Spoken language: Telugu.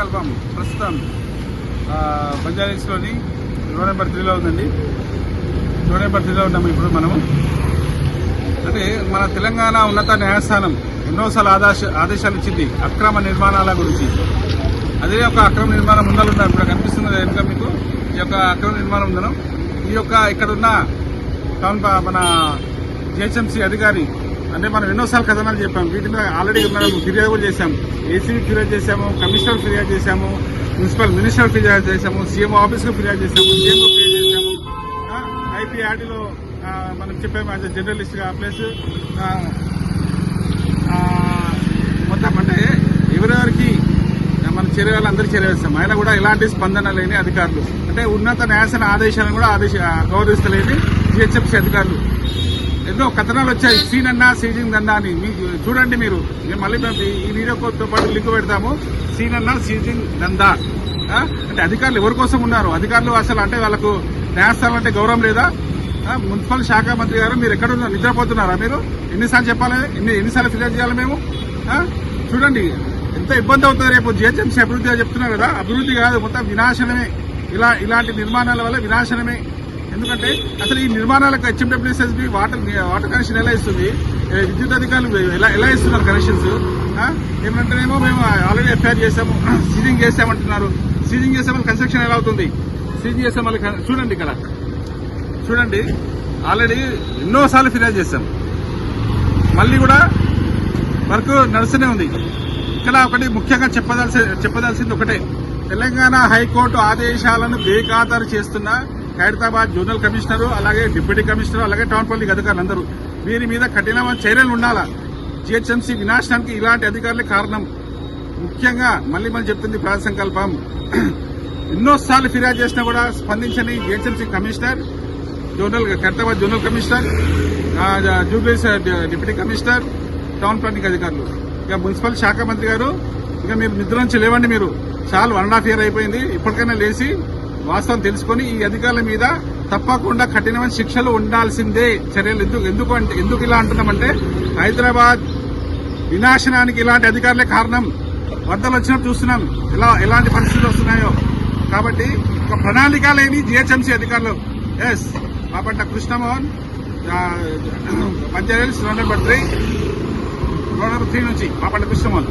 సంకల్పం ప్రస్తుతం ఆ, బంజారాహిల్స్లోని రోడ్ నెంబర్ త్రీలో ఉందండి. రోడ్ నెంబర్ త్రీలో ఉన్నాము ఇప్పుడు మనము. అంటే మన తెలంగాణ ఉన్నత న్యాయస్థానం ఎన్నోసార్లు ఆదేశ ఆదేశాలు ఇచ్చింది అక్రమ నిర్మాణాల గురించి. అదే ఒక అక్రమ నిర్మాణం ఉండాలన్నారు ఇప్పుడు కనిపిస్తున్నది వెనుక మీకు. ఈ యొక్క అక్రమ నిర్మాణం ఉండడం ఈ యొక్క ఇక్కడ ఉన్న టౌన్ మన జిహెచ్ఎంసీ అధికారి అంటే మనం ఎన్నోసార్లు కథనాలు చెప్పాం. వీటి మీద ఆల్రెడీ మనం ఫిర్యాదు కూడా చేశాం. ఏసీబీ ఫిర్యాదు చేశాము కమిషనర్ ఫిర్యాదు చేశాము మున్సిపల్ మినిస్టర్ ఫిర్యాదు చేశాము సీఎం ఆఫీస్కు ఫిర్యాదు చేశాము సీఎం ఫిర్యాదు చేశాము. ఐపీఆర్డీలో మనం చెప్పాము యాజ్ జర్నలిస్ట్గా ప్లస్ మొత్తం అంటే ఎవరెవరికి మన చర్యలు అందరూ చేరవేస్తాం ఆయన కూడా ఎలాంటి స్పందన లేని అధికారులు. అంటే ఉన్నత న్యాయస్థాన ఆదేశాలను కూడా ఆదేశ గౌరవిస్తలేని జిహెచ్ఎంసీ అధికారులు. ఎన్నో కథనాలు వచ్చాయి. సీన్ అన్నా సీజింగ్ అన్నా అని. చూడండి మీరు. మళ్ళీ మేము ఈ- వీడియోతో పాటు లింక్ పెడతాము. సీన్ అన్నా సీజింగ్ దందా. అంటే అధికారులు ఎవరి కోసం ఉన్నారు? అధికారులు అసలు అంటే వాళ్ళకు న్యాయస్థానం అంటే గౌరవం లేదా? మున్సిపల్ శాఖ మంత్రి గారు మీరు ఎక్కడ ఉన్నారు? నిద్రపోతున్నారా మీరు? ఎన్నిసార్లు చెప్పాలి? ఎన్ని ఎన్నిసార్లు ఫిర్యాదు చేయాలి మేము? చూడండి. ఎంత ఇబ్బంది అవుతుంది రేపు జిహెచ్ఎంసీ అభివృద్ధి చెప్తున్నారు కదా. అభివృద్ధి కాదు మొత్తం వినాశనమే. ఇలా ఇలాంటి నిర్మాణాల వల్ల వినాశనమే. ఎందుకంటే అసలు ఈ నిర్మాణాలకు హెచ్ఎండబ్ల్యూఎస్ఎస్బి వాటర్ వాటర్ కనెక్షన్ ఎలా ఇస్తుంది? విద్యుత్ అధికారులు ఎలా ఎలా ఇస్తున్నారు కనెక్షన్స్ ఆ? ఏమంటేనేమో మేము ఆల్రెడీ ఎఫ్ఐఆర్ చేసాము సీజింగ్ చేసామంటున్నారు సీజింగ్ చేసే వాళ్ళ కన్స్ట్రక్షన్ ఎలా అవుతుంది? సీజింగ్ చేసే వాళ్ళకి చూడండి ఇక్కడ. చూడండి ఆల్రెడీ ఎన్నోసార్లు ఫిర్యాదు చేశాం. మళ్ళీ కూడా వర్క్ నడుస్తూనే ఉంది. ఇక్కడ ఒకటి ముఖ్యంగా చెప్పదలసి చెప్పదలసింది ఒకటే. తెలంగాణ హైకోర్టు ఆదేశాలను బేఖాతరు చేస్తున్న ఖైరతాబాద్ జోనల్ కమిషనర్ అలాగే డిప్యూటీ కమిషనర్ అలాగే టౌన్ పబ్లిక్ అధికారులు అందరూ వీరి మీద కఠినమైన చర్యలు ఉండాలా? జిహెచ్ఎంసీ వినాశనానికి ఇలాంటి అధికారులే కారణం. ముఖ్యంగా మళ్ళీ మళ్ళీ చెప్తుంది ప్రజా సంకల్పం. ఎన్నోసార్లు ఫిర్యాదు చేసినా కూడా స్పందించని GHMC commissioner zonal Khairatabad zonal commissioner జూబ్లీస్ డిప్యూటీ కమిషనర్ టౌన్ ప్లానింగ్ అధికారులు. ఇక మున్సిపల్ శాఖ మంత్రి గారు ఇక మీరు నిద్ర నుంచి లేవండి మీరు. చాలా వన్ అండ్ హాఫ్ ఇయర్ అయిపోయింది. ఇప్పటికైనా లేచి వాస్తవం తెలుసుకుని ఈ అధికారుల మీద తప్పకుండా కఠినమైన శిక్షలు ఉండాల్సిందే చర్యలు. ఎందుకు ఎందుకు అంటే ఎందుకు ఇలా అంటున్నామంటే హైదరాబాద్ వినాశనానికి ఇలాంటి అధికారులే కారణం. వరదలు వచ్చినట్టు చూస్తున్నాం. ఎలా ఎలాంటి పరిస్థితులు వస్తున్నాయో. కాబట్టి ఒక ప్రణాళిక లేని జిహెచ్ఎంసీ అధికారులు. S Bapatla Krishnamohan panchayati road number three road number three నుంచి బాపట్ల కృష్ణమోహన్.